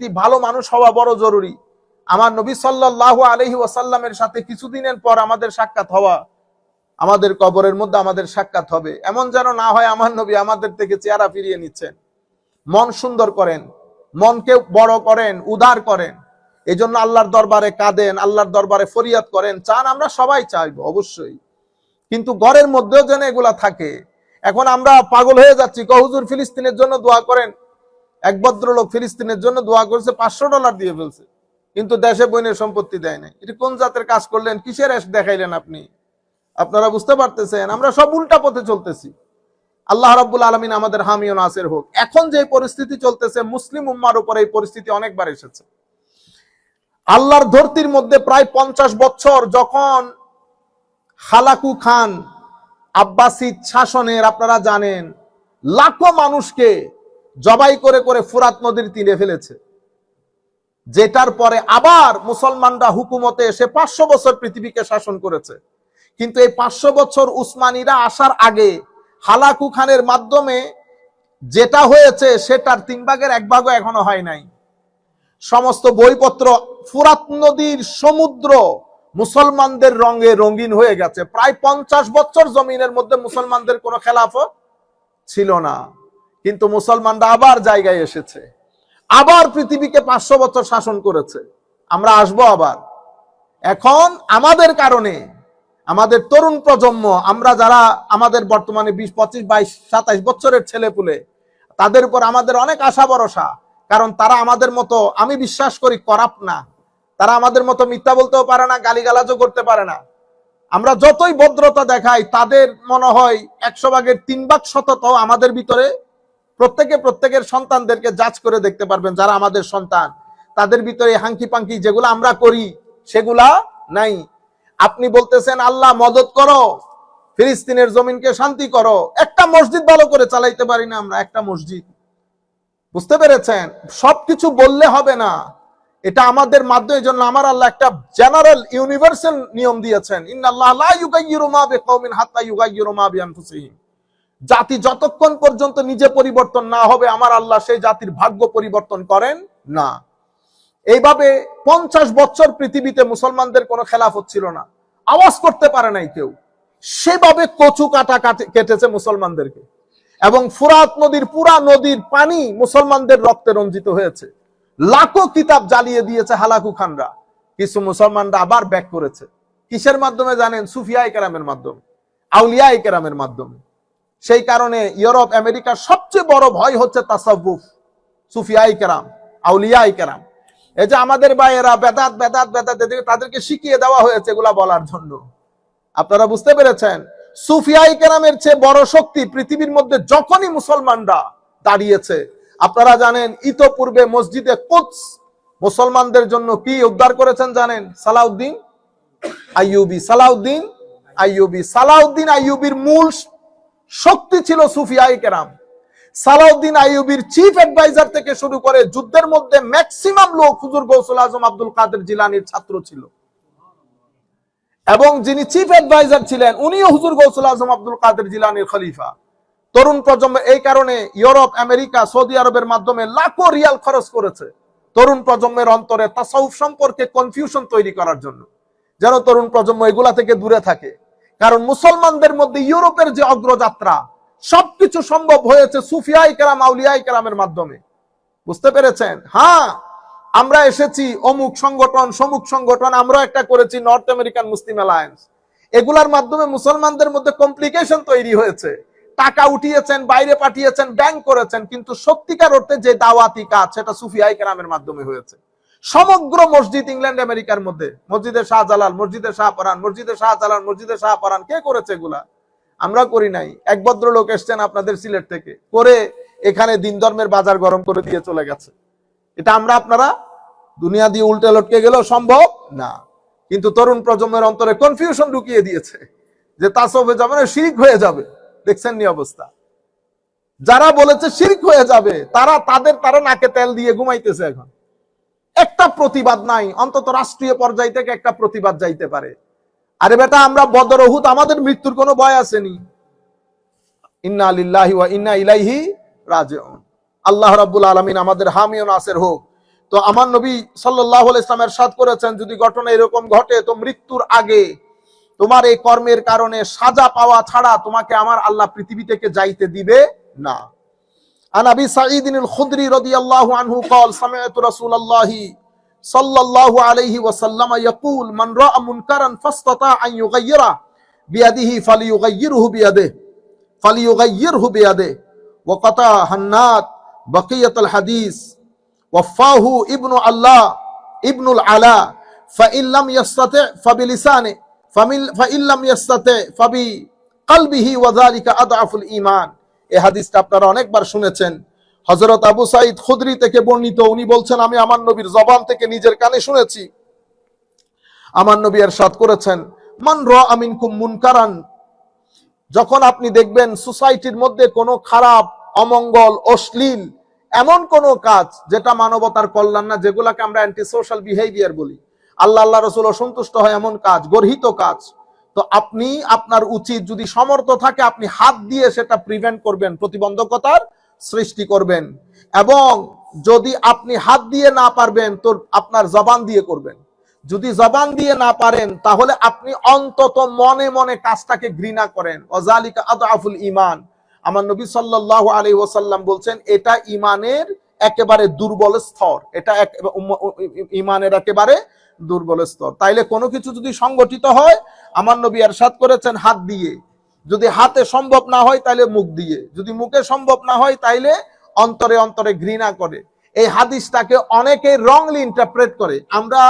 ভালো মানুষ হওয়া বড় জরুরি। আমার নবী সাল্লাল্লাহু আলহি ওয়াসাল্লামের সাথে কিছুদিনের পর আমাদের সাক্ষাৎ হওয়া, আমাদের কবরের মধ্যে আমাদের সাক্ষাৎ হবে। এমন যেন না হয় আমার নবী আমাদের থেকে চেহারা ফিরিয়ে নিচ্ছেন। মন সুন্দর করেন, মনকে বড় করেন, উদার করেন। এই জন্য আল্লাহর দরবারে কাঁদেন, আল্লাহর দরবারে ফরিয়াদ করেন। চান আমরা সবাই চাইব, অবশ্যই। কিন্তু ঘরের মধ্যেও যেন এগুলা থাকে। এখন আমরা পাগল হয়ে যাচ্ছি কহুজুর ফিলিস্তিনের জন্য দোয়া করেন এক ভদ্রলোক ফিলিস্তিনের জন্য দোয়া করছে, পাঁচশো ডলার দিয়ে ফেলছে। কিন্তু দেশে বইনের সম্পত্তি দেয় নাই। এটি কোন জাতের কাজ করলেন? কিসের এস দেখাইলেন আপনি? আপনারা বুঝতে পারতেছেন, আমরা সব উল্টা পথে চলতেছি। আল্লাহ রাব্বুল আলমিন আমাদের হামিও নাসের হোক। এখন যে পরিস্থিতি চলতেছে, মুসলিম উম্মার উপর এই পরিস্থিতি অনেকবার এসেছে। আল্লাহর ধরতির মধ্যে প্রায় পঞ্চাশ বছর যখন হালাকু খান আব্বাসিদ শাসনের, আপনারা জানেন, লাখো মানুষকে জবাই করে করে ফুরাত নদীর তীরে ফেলেছে। যেটার পরে আবার মুসলমানরা হুকুমতে এসে পাঁচশো বছর পৃথিবীকে শাসন করেছে। কিন্তু এই পাঁচশো বছর উসমানীরা আসার আগে হালাকু খানের মাধ্যমে যেটা হয়েছে সেটার তিন ভাগের এক ভাগও এখনও হয় নাই। সমস্ত বইপত্র ফুরাত নদীর সমুদ্র মুসলমানদের রঙে রঙিন হয়ে গেছে। প্রায় পঞ্চাশ বছর জমিনের মধ্যে মুসলমানদের কোনো খেলাফত ছিল না। কিন্তু মুসলমানরা আবার জায়গায় এসেছে। আবার পৃথিবীকে পাঁচশো বছর শাসন করেছে। আমরা আসব আবার। এখন আমাদের কারণে আমাদের তরুণ প্রজন্ম, আমরা যারা আমাদের বর্তমানে বিশ, পঁচিশ, বাইশ, সাতাইশ বছরের ছেলে পুলে তাদের উপর আমাদের অনেক আশা ভরসা। কারণ তারা আমাদের মতো, আমি বিশ্বাস করি, করাপ না। তারা আমাদের মতো মিথ্যা বলতেও পারে না, গালিগালাজও করতে পারে না। আমরা যতই ভদ্রতা দেখাই, তাদের মনে হয় একশো ভাগের তিন ভাগ শততাও আমাদের ভিতরে প্রত্যেকে প্রত্যেকের সন্তানদেরকে যাচ করে দেখতে পারবেন যারা আমাদের সন্তান। তাদের ভিতরে হাঙ্কি পাঙ্কি যেগুলো আমরা করি, সেগুলা নাই। আপনি বলতেছেন, আল্লাহ, মদত করো। ফিলিস্তিনের জমিনকে শান্তি করো। একটা মসজিদ ভালো করে চালাইতে পারি না আমরা, একটা মসজিদ। বুঝতে পেরেছেন? সবকিছু বললে হবে না। এটা আমাদের মাধ্যমে জন্য আমার আল্লাহ একটা জেনারেল ইউনিভার্সাল নিয়ম দিয়েছেন। ইন্নাল্লাহ লা ইউগাইয়িরু মা বিকওমিন হাত্তা ইউগাইয়িরু মা বিআনফুসিহিম। জাতি যতক্ষণ পর্যন্ত নিজে পরিবর্তন না হবে, আমার আল্লাহ সেই জাতির ভাগ্য পরিবর্তন করেন না। এইভাবে পঞ্চাশ বছর পৃথিবীতে মুসলমানদের কোনো খেলাফত ছিল না। আওয়াজ করতে পারে নাই কেউ। সেভাবে কচু কাটা কেটেছে মুসলমানদেরকে। এবং ফুরাত নদীর, পুরা নদীর পানি মুসলমানদের রক্তে রঞ্জিত হয়েছে। লাখো কিতাব জ্বালিয়ে দিয়েছে হালাকু খানরা। কিছু মুসলমানরা আবার ব্যাক করেছে। কিসের মাধ্যমে জানেন? সুফিয়া কেরামের মাধ্যমে। আউলিয়া কেরামের মাধ্যমে। সেই কারণে ইউরোপ, আমেরিকার সবচেয়ে বড় ভয় হচ্ছে তাসাউফ সুফিয়াই কেরাম, আউলিয়াই কেরাম। এই যে আমাদের ভাইয়েরা বেদাত বেদাত বেদাত তাদেরকে শিখিয়ে দেওয়া হয়েছে এগুলা বলার জন্য। আপনারা বুঝতে পেরেছেন? সুফিয়াই কেরামের চেয়ে বড় শক্তি পৃথিবীর মধ্যে যখনই মুসলমানরা দাঁড়িয়েছে, আপনারা জানেন, ইতোপূর্বে মসজিদে কোচ মুসলমানদের জন্য কি উদ্ধার করেছেন জানেন? সালাউদ্দিন আইয়ুবি সালাউদ্দিন আইয়ুবি। সালাউদ্দিন আইয়ুবির মূল শক্তি ছিল সুফিয়াই কেরাম। সালাউদ্দিন আইয়ুবির চিফ অ্যাডভাইজার থেকে শুরু করে যুদ্ধের মধ্যে ম্যাক্সিমাম লোক হুজুর গৌসুল আজম আব্দুল কাদের জিলানির ছাত্র ছিল। এবং যিনি চিফ অ্যাডভাইজার ছিলেন, উনিও হুজুর গৌসুল আজম আব্দুল কাদের জিলানির খলিফা। তরুণ প্রজন্ম এই কারণে ইউরোপ, আমেরিকা, সৌদি আরবের মাধ্যমে লাখো রিয়াল খরচ করেছে তরুণ প্রজন্মের অন্তরে তাসাউফ সম্পর্কে কনফিউশন তৈরি করার জন্য। যেন তরুণ প্রজন্ম এগুলা থেকে দূরে থাকে। কারণ মুসলমানদের মধ্যে ইউরোপের যে অগ্রযাত্রা, সবকিছু সম্ভব হয়েছে সুফিয়াই কেরাম, আউলিয়াই কেরামের মাধ্যমে। বুঝতে পেরেছেন? হ্যাঁ আমরা এসেছি অমুক সংগঠন, সমুক সংগঠন আমরা একটা করেছি নর্থ আমেরিকান মুসলিম অ্যালায়েন্স। এগুলার মাধ্যমে মুসলমানদের মধ্যে কমপ্লিকেশন তৈরি হয়েছে। টাকা উঠিয়েছেন, বাইরে পাঠিয়েছেন, ব্যাংক করেছেন, কিন্তু সত্যিকার অর্থে যে দাওয়াতি কাজ, সেটা সুফিয়াই কেরামের মাধ্যমে হয়েছে। সমগ্র মসজিদ ইংল্যান্ড, আমেরিকার মধ্যে। মসজিদে শাহজালাল মসজিদে শাহপরান মসজিদে শাহজালাল মসজিদে শাহপরান, কে করেছে এগুলা? আমরা করি নাই। এক ভদ্রলোক এসছেন আপনাদের সিলেট থেকে, করে এখানে দিন ধর্মের বাজার গরম করে দিয়ে চলে গেছে। এটা আমরা আপনারা দুনিয়া দিয়ে উল্টে লটকে গেলেও সম্ভব না। কিন্তু তরুণ প্রজন্মের অন্তরে কনফিউশন ঢুকিয়ে দিয়েছে যে তাসবে যাবে না, শিরিক হয়ে যাবে। দেখছেন নি অবস্থা? যারা বলেছে শিরিক হয়ে যাবে, তারা তাদের তারা নাকে তেল দিয়ে ঘুমাইতেছে এখন। একটা প্রতিবাদ নাই, অন্তত রাষ্ট্রীয় পর্যায় থেকে একটা প্রতিবাদ যাইতে পারে। আরে বেটা, আমরা বদর ওহুদ আমাদের মৃত্যুর কোনো ভয় আসেনি। ইন্না আলিল্লাহি ওয়া ইন্না ইলাইহি রাজিউন। আল্লাহ রাব্বুল আলামিন আমাদের হামিও নাসের হোক। তো আমার নবী সাল্লাহ ইসলামের সাদ করেছেন, যদি ঘটনা এরকম ঘটে, তো মৃত্যুর আগে তোমার এই কর্মের কারণে সাজা পাওয়া ছাড়া তোমাকে আমার আল্লাহ পৃথিবী থেকে যাইতে দিবে না। عن أبي سعيد الخدري رضي الله عنه قال سمعت رسول الله صلى الله عليه وسلم يقول من رأى منكرا فاستطاع أن يغيره بيده فليغيره بيده فليغيره بيده. وقطع هنات بقية الحديث. وفاه ابن الله ابن العلاء فإن لم يستطع فبلسانه فإن لم يستطع فبقلبه وذلك أضعف الإيمان. এই হাদিসটা আপনারা অনেকবার শুনেছেন। হযরত আবু সাইদ খুদরি থেকে বর্ণিত, উনি বলছেন, আমি আমার নবীর জবান থেকে নিজের কানে শুনেছি। আমার নবী এরশাদ করেছেন, মান র আমিন মুনকারান। যখন আপনি দেখবেন সোসাইটির মধ্যে কোনো খারাপ, অমঙ্গল, অশ্লীল, এমন কোন কাজ, যেটা মানবতার কল্যাণ না, যেগুলাকে আমরা অ্যান্টি সোশ্যাল বিহেভিয়ার বলি। আল্লাহ আল্লাহ রসুল অসন্তুষ্ট হয় এমন কাজ, গর্হিত কাজ। তো আপনি, আপনার উচিত যদি সমর্থ থাকে, আপনি হাত দিয়ে সেটা প্রিভেন্ট করবেন, প্রতিবন্ধকতার সৃষ্টি করবেন। এবং যদি আপনি হাত দিয়ে না পারবেন তো আপনার জবান দিয়ে করবেন। যদি জবান দিয়ে না পারেন, তাহলে আপনি অন্তত মনে মনে কাজটাকে ঘৃণা করেন। অজালিকা আদআফুল ইমান আমার নবী সাল্লাল্লাহু আলাইহি ওয়াসাল্লাম বলছেন, এটা ইমানের একেবারে দুর্বল স্তর। এটা ইমানের একেবারে দুর্বল স্তর। তাইলে কোনো কিছু যদি সংগঠিত হয়, আমার নবী এরশাদ করেছেন হাত দিয়ে। যদি হাতে সম্ভব না হয় তাহলে মুখ দিয়ে। যদি মুখে সম্ভব না হয়, তাইলে অন্তরে অন্তরে ঘৃণা করে। এই হাদিসটাকে অনেকে রংলি ইন্টারপ্রেট করে। আমরা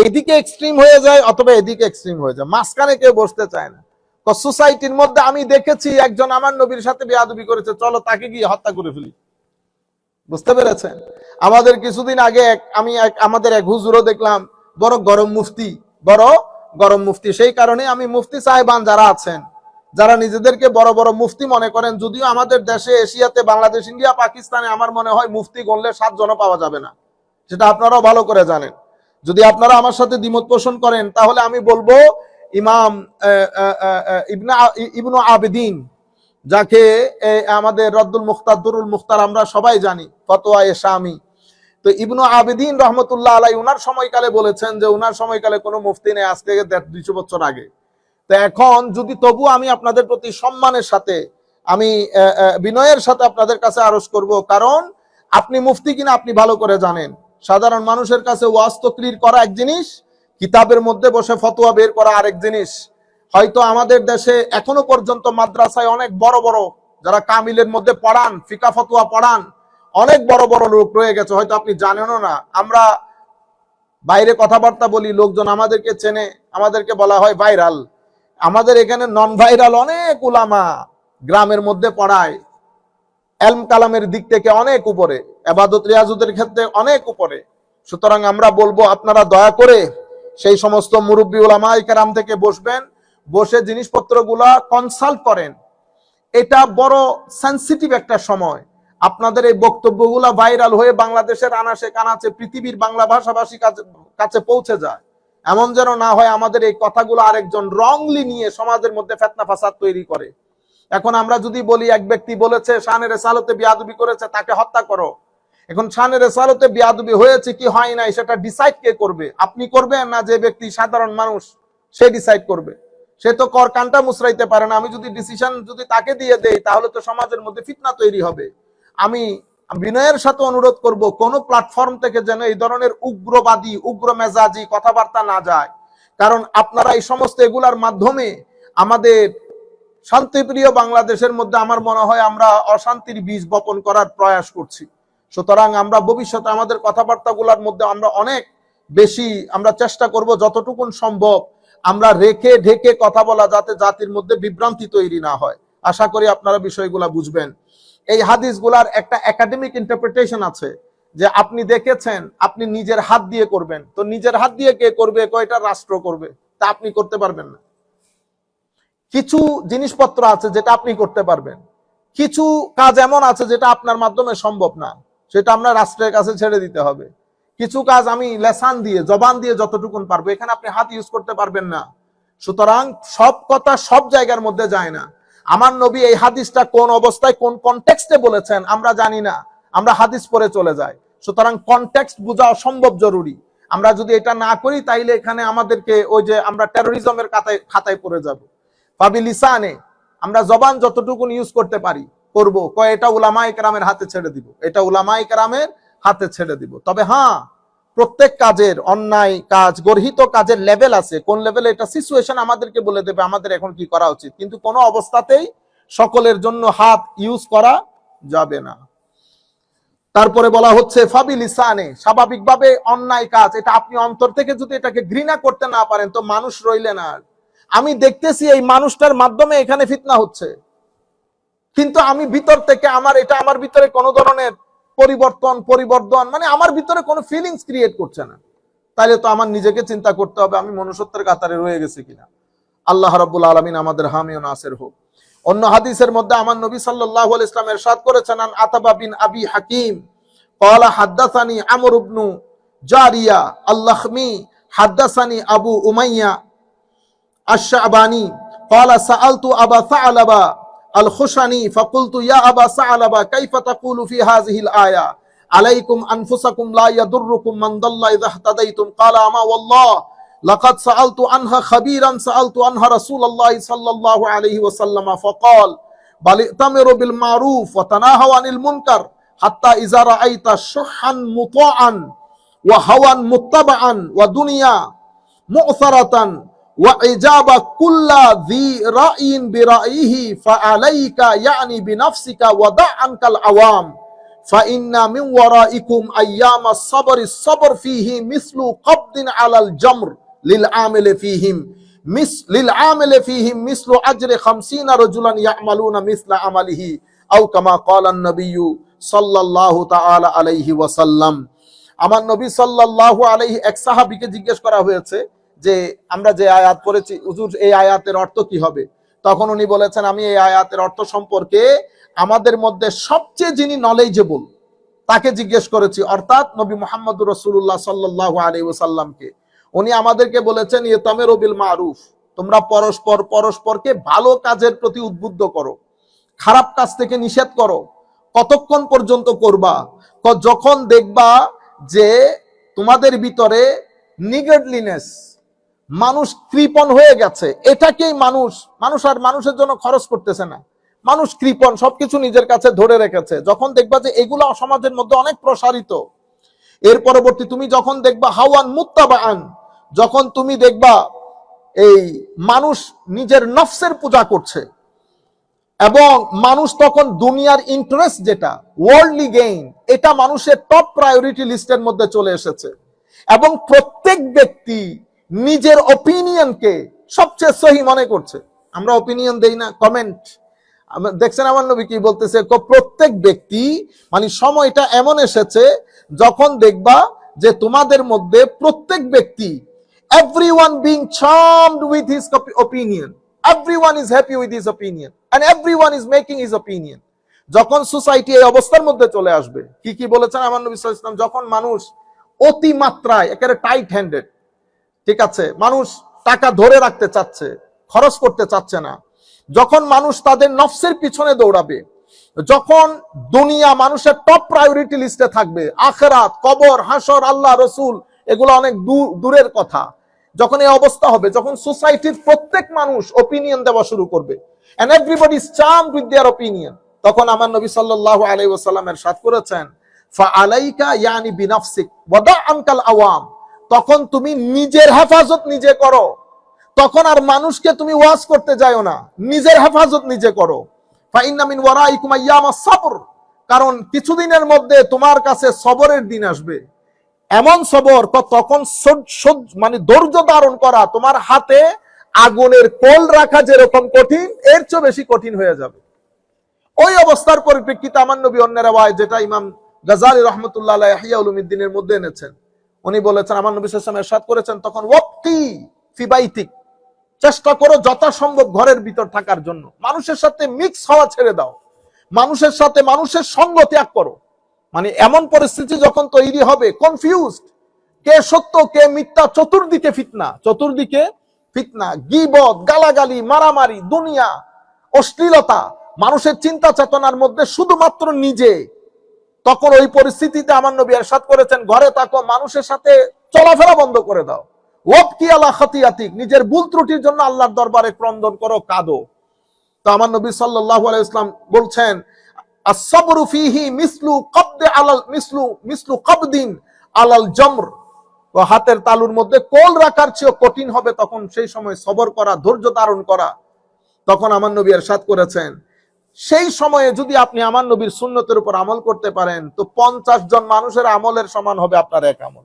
এইদিকে এক্সট্রিম হয়ে যায় অথবা এদিকে এক্সট্রিম হয়ে যায় মাঝখানে কেউ বসতে চায় না। সোসাইটির মধ্যে আমি দেখেছি, একজন আমার নবীর সাথে বেয়াদবি করেছে। চলো তাকে গিয়ে হত্যা করে ফেলি। বুঝতে পেরেছেন? আমাদের কিছুদিন আগে এক- আমি এক- আমাদের এক হুজুরও দেখলাম, বড় গরম মুফতি, বড় গরম মুফতি। সেই কারণে আমি মুফতি সাহেবান যারা আছেন, যারা নিজেদেরকে বড় বড় মুফতি মনে করেন, যদিও আমাদের দেশে এশিয়াতে, বাংলাদেশ, ইন্ডিয়া, পাকিস্তানে আমার মনে হয় মুফতি গণলে সাত জনও পাওয়া যাবে না। সেটা আপনারাও ভালো করে জানেন। যদি আপনারা আমার সাথে দ্বিমত পোষণ করেন, তাহলে আমি বলব, ইমাম ইবনা ইবনু আবেদিন যাকে আমাদের রদ্দুল মুখতার, দুরুল মুখতার আমরা সবাই জানি, ফতোয়া এ শামি। তো ইবনু আবেদিন রহমতুল্লাহ আলাই উনার সময়কালে বলেছেন যে উনার সময়কালে কোনো মুফতি নেই, আজ থেকে দুইশো বছর আগে। তো এখন যদি তবু আমি আপনাদের প্রতি সম্মানের সাথে, আমি বিনয়ের সাথে আপনাদের কাছে আরজ করব, কারণ আপনি মুফতি কিনা আপনি ভালো করে জানেন। সাধারণ মানুষের কাছে ওয়াজ তকরির করা এক জিনিস, কিতাবের মধ্যে বসে ফতোয়া বের করা আরেক জিনিস। হয়তো আমাদের দেশে এখনও পর্যন্ত মাদ্রাসায় অনেক বড় বড় যারা কামিলের মধ্যে পড়ান, ফিকা ফতোয়া পড়ান, অনেক বড় বড় লোক রয়ে গেছে, হয়তো আপনি জানেনও না। আমরা বাইরে কথাবার্তা বলি, লোকজন আমাদেরকে চেনে, আমাদেরকে বলা হয় ভাইরাল। আমাদের এখানে নন ভাইরাল অনেক উলামা গ্রামের মধ্যে পড়ায়। এলম কালামের দিক থেকে অনেক উপরে, এবাদত রিয়াজুদের ক্ষেত্রে অনেক উপরে। সুতরাং আমরা বলব, আপনারা দয়া করে সেই সমস্ত মুরব্বী ওলামা ইকারাম থেকে বসবেন। বসে জিনিসপত্রগুলা কনসাল্ট করেন। এটা বড় সেন্সিটিভ একটা সময়। আপনাদের এই বক্তব্যগুলা ভাইরাল হয়ে বাংলাদেশের আনাসে কানাচে পৃথিবীর বাংলা ভাষাভাষী কাছে পৌঁছে যায়। এমন যেন না হয় আমাদের এই কথাগুলো আরেকজন রংলি নিয়ে সমাজের মধ্যে ফেতনা ফাসাদ তৈরি করে। এখন আমরা যদি বলি, এক ব্যক্তি বলেছে, শানের সালতে বিয়াদুবি করেছে, তাকে হত্যা করো। এখন শানের সালতে বিয়াদুবি হয়েছে কি হয় নাই, সেটা ডিসাইড কে করবে? আপনি করবেন না যে ব্যক্তি সাধারণ মানুষ, সে ডিসাইড করবে। সে তো কর কানটা মুসরাইতে পারে না। আমি যদি ডিসিশন যদি তাকে দিয়ে দেই, তাহলে তো সমাজের মধ্যে ফিতনা তৈরি হবে। আমি বিনয়ের সাথে অনুরোধ করব, কোন প্ল্যাটফর্ম থেকে যেন এই ধরনের উগ্রবাদী উগ্র মেজাজি কথাবার্তা না যায়। কারণ আপনারা এই সমস্ত এগুলার মাধ্যমে আমাদের শান্তিপ্রিয় বাংলাদেশের মধ্যে আমার মনে হয় আমরা অশান্তির বীজ বপন করার প্রয়াস করছি। সুতরাং আমরা ভবিষ্যতে আমাদের কথাবার্তাগুলোর মধ্যে আমরা অনেক বেশি আমরা চেষ্টা করব, যতটুকুন সম্ভব আমরা রেখে ঢেকে কথা বলা যাতে জাতির মধ্যে বিভ্রান্তি তৈরি না হয়। আশা করি আপনারা বিষয়গুলা বুঝবেন। এই হাদিসগুলার একটা একাডেমিক ইন্টারপ্রিটেশন আছে যে আপনি দেখেছেন, আপনি নিজের হাত দিয়ে করবেন। তো নিজের হাত দিয়ে কে করবে? কয়টা রাষ্ট্র করবে? তা আপনি করতে পারবেন না। কিছু জিনিসপত্র আছে যেটা আপনি করতে পারবেন। কিছু কাজ এমন আছে যেটা আপনার মাধ্যমে সম্ভব না। সেটা আমরা রাষ্ট্রের কাছে ছেড়ে দিতে হবে। কিছু কাজ আমি লেসান দিয়ে, জবান দিয়ে যতটুকুন পারব, এখানে আপনি হাত ইউজ করতে পারবেন না। সুতরাং সব কথা সব জায়গার মধ্যে যায় না। আমার নবী এই হাদিসটা কোন অবস্থায়, কোন কনটেক্সটে বলেছেন আমরা জানি না। আমরা হাদিস পরে চলে যাই। সুতরাং কনটেক্সট বোঝা অসম্ভব জরুরি। আমরা যদি এটা না করি, তাইলে এখানে আমাদেরকে ওই যে আমরা টেরোরিজমের খাতায় খাতায় পড়ে যাব। পাবি লিসানে, আমরা জবান যতটুকু ইউজ করতে পারি, করব। কয়, এটা উলামা একরামের হাতে ছেড়ে দিব। এটা উলামা একরামের হাতে ছেড়ে দিব। তবে হ্যাঁ প্রত্যেক কাজের অন্যায় কাজ, গর্হিত কাজের লেভেল আছে। কোন লেভেলে এটা সিচুয়েশন আমাদেরকে বলে দেবে, আমাদের এখন কি করা উচিত? কিন্তু কোনো অবস্থাতেই সকলের জন্য হাত ইউজ করা যাবে না। তারপরে বলা হচ্ছে ইসানে স্বাভাবিকভাবে অন্যায় কাজ। এটা আপনি অন্তর থেকে যদি এটাকে ঘৃণা করতে না পারেন, তো মানুষ রইলেন আর। আমি দেখতেছি এই মানুষটার মাধ্যমে এখানে ফিতনা হচ্ছে। কিন্তু আমি ভিতর থেকে আমার, এটা আমার ভিতরে কোনো ধরনের পরিবর্তন পরিবর্তন মানে আমার ভিতরে কোনো ফিলিংস ক্রিয়েট করছে না। তাহলে তো আমার নিজেকে চিন্তা করতে হবে, আমি মনুষ্যত্বের কাতারে রয়ে গেছি কিনা। আল্লাহ রব্বুল আলমিন আমাদের হামিও নাসের হোক। অন্য হাদিসের মধ্যে আমার নবী সাল্লাহ ইসলাম এরশাদ করেছেন, আন আতাবা বিন আবি হাকিম কলা হাদ্দাসানি আমর ইবনু জারিয়া আল্লাহমি হাদ্দাসানি আবু উমাইয়া আশাবানি কলা সাআলতু আবা সাআলাবা سألت أبا ثعلبة الخشني فقلت يا أبا ثعلبة كيف تقول في هذه الآية عليكم أنفسكم لا يضركم من ضل إذا اهتديتم قال أما والله لقد سألت عنها خبيرا سألت عنها رسول الله صلى الله عليه وسلم فقال بل ائتمروا بالمعروف وتناهوا عن المنكر حتى إذا رأيت شحا مطاعا وهوى متبعا ودنيا مؤثرة وإجاب كل ذي رأي برأيه فعليك يعني بنفسك ودع عنك العوام فإن من ورائكم أيام الصبر الصبر فيه مثل قبض على الجمر للعامل فيهم مثل للعامل فيهم مثل أجر خمسين رجلا يعملون مثل عمله أو كما قال النبي صلى الله تعالى عليه وسلم আমার নবী সাল্লাল্লাহু আলাইহি এক সাহাবীকে জিজ্ঞেস করা হয়েছে যে আমরা যে আয়াত পড়েছি, হুজুর, এই আয়াতের অর্থ কি হবে? তখন উনি বলেছেন, আমি এই আয়াতের অর্থ সম্পর্কে আমাদের মধ্যে সবচেয়ে যিনি নলেজেবল তাকে জিজ্ঞেস করেছি। অর্থাৎ নবী মোহাম্মদ রসুল্লাহ সাল্লাহ আলী ওসাল্লামকে উনি আমাদেরকে বলেছেন, ইয়তামের বিল মারুফ, তোমরা পরস্পর, পরস্পরকে ভালো কাজের প্রতি উদ্বুদ্ধ করো, খারাপ কাজ থেকে নিষেধ করো, কতক্ষণ পর্যন্ত করবা? যখন দেখবা যে তোমাদের ভিতরে নিগেডলিনেস মানুষ কৃপণ হয়ে গেছে। এটাকেই মানুষ মানুষ আর মানুষের জন্য খরচ করতেছে না। মানুষ কৃপণ, সবকিছু নিজের কাছে ধরে রেখেছে। যখন দেখবা যে এগুলো সমাজের মধ্যে অনেক প্রসারিত, এর পরবর্তী তুমি যখন দেখবা হাওয়ান মুত্তাবান যখন তুমি দেখবা এই মানুষ নিজের নফসের পূজা করছে, এবং মানুষ তখন দুনিয়ার ইন্টারেস্ট যেটা ওয়ার্ল্ডলি গেইন এটা মানুষের টপ প্রায়োরিটি লিস্টের মধ্যে চলে এসেছে। এবং প্রত্যেক ব্যক্তি নিজের অপিনিয়নকে সবচেয়ে সহি মনে করছে। আমরা অপিনিয়ন দেই না কমেন্ট দেখছেন আমার নবী কি বলতেছে? প্রত্যেক ব্যক্তি মানে সময়টা এমন এসেছে, যখন দেখবা যে তোমাদের মধ্যে প্রত্যেক ব্যক্তি, everyone being charmed with his cop- opinion everyone is happy with his opinion and everyone is making his opinion যখন সোসাইটি এই অবস্থার মধ্যে চলে আসবে, কি কি বলেছেন আমার নবী ওয়াসাল্লাম? যখন মানুষ অতি মাত্রায় একেবারে টাইট হ্যান্ডেড ঠিক আছে, মানুষ টাকা ধরে রাখতে চাচ্ছে, খরচ করতে চাচ্ছে না। যখন মানুষ তাদের নফসের পিছনে দৌড়াবে, যখন দুনিয়া মানুষের টপ প্রায়োরিটি লিস্টে থাকবে, আখেরাত, কবর, হাসর, আল্লাহ, রসুল, এগুলো অনেক দূরের কথা। যখন এই অবস্থা হবে, যখন সোসাইটির প্রত্যেক মানুষ ওপিনিয়ন দেওয়া শুরু করবে and everybody charm with their opinion তখন আমার নবী সাল্লাল্লাহু আলাইহি ওয়াসাল্লামের সাথ করেছেন, ফা আলাইকা ইয়ানি বিনাফসিক ওয়াদা আনকাল আওয়াম। তখন তুমি নিজের হেফাজত নিজে করো। তখন আর মানুষকে তুমি ওয়াজ করতে যাও না। নিজের হেফাজত নিজে করো। ফাইন্না মিন ওয়ারাইকুম আইয়ামাস সাবর কারণ কিছুদিনের মধ্যে তোমার কাছে সবরের দিন আসবে। এমন সবর তখন মানে ধৈর্য ধারণ করা তোমার হাতে আগুনের কোল রাখা যেরকম কঠিন, এর চেয়ে বেশি কঠিন হয়ে যাবে। ওই অবস্থার পরিপ্রেক্ষিতে আমার নবী অন্যের যেটা ইমাম গাজালি রহমতুল্লাহ ইহয়া উলুমিদ্দিনের মধ্যে এনেছেন। উনি বলেছেন, আমার নবী আলাইহি ওয়াসাল্লাম করেছেন, তখন ওয়াক্তি ফি বাইতিক চেষ্টা করো যথাসম্ভব ঘরের ভিতর থাকার জন্য। মানুষের সাথে মিক্স হওয়া ছেড়ে দাও। মানুষের সাথে মানুষের সঙ্গ ত্যাগ করো। মানে এমন পরিস্থিতি যখন তৈরি হবে কনফিউজড কে সত্য, কে মিথ্যা, চতুর্দিকে ফিতনা। চতুর্দিকে ফিতনা, গিবত, গালাগালি, মারামারি, দুনিয়া, অশ্লীলতা। মানুষের চিন্তা চেতনার মধ্যে শুধুমাত্র নিজে। তখন ওই পরিস্থিতিতে আমার নবী এরশাদ করেছেন, ঘরে থাকো, মানুষের সাথে চলাফেরা বন্ধ করে দাও। ওপ কি আল্লাহ খাতিয়াতিক, নিজের ভুল ত্রুটির জন্য আল্লাহর দরবারে ক্রন্দন করো, কাঁদো। তো আমার নবী ইসলাম বলছেন মিসলু কবদে আলাল, মিসলু মিসলু কবদিন আলাল জমর। হাতের তালুর মধ্যে কোল রাখার চেয়েও কঠিন হবে তখন সেই সময় সবর করা, ধৈর্য ধারণ করা। তখন আমার নবী এরশাদ করেছেন সেই সময়ে যদি আপনি আমার নবীর সুন্নতের উপর আমল করতে পারেন, তো পঞ্চাশ জন মানুষের আমলের সমান হবে আপনার এক আমল।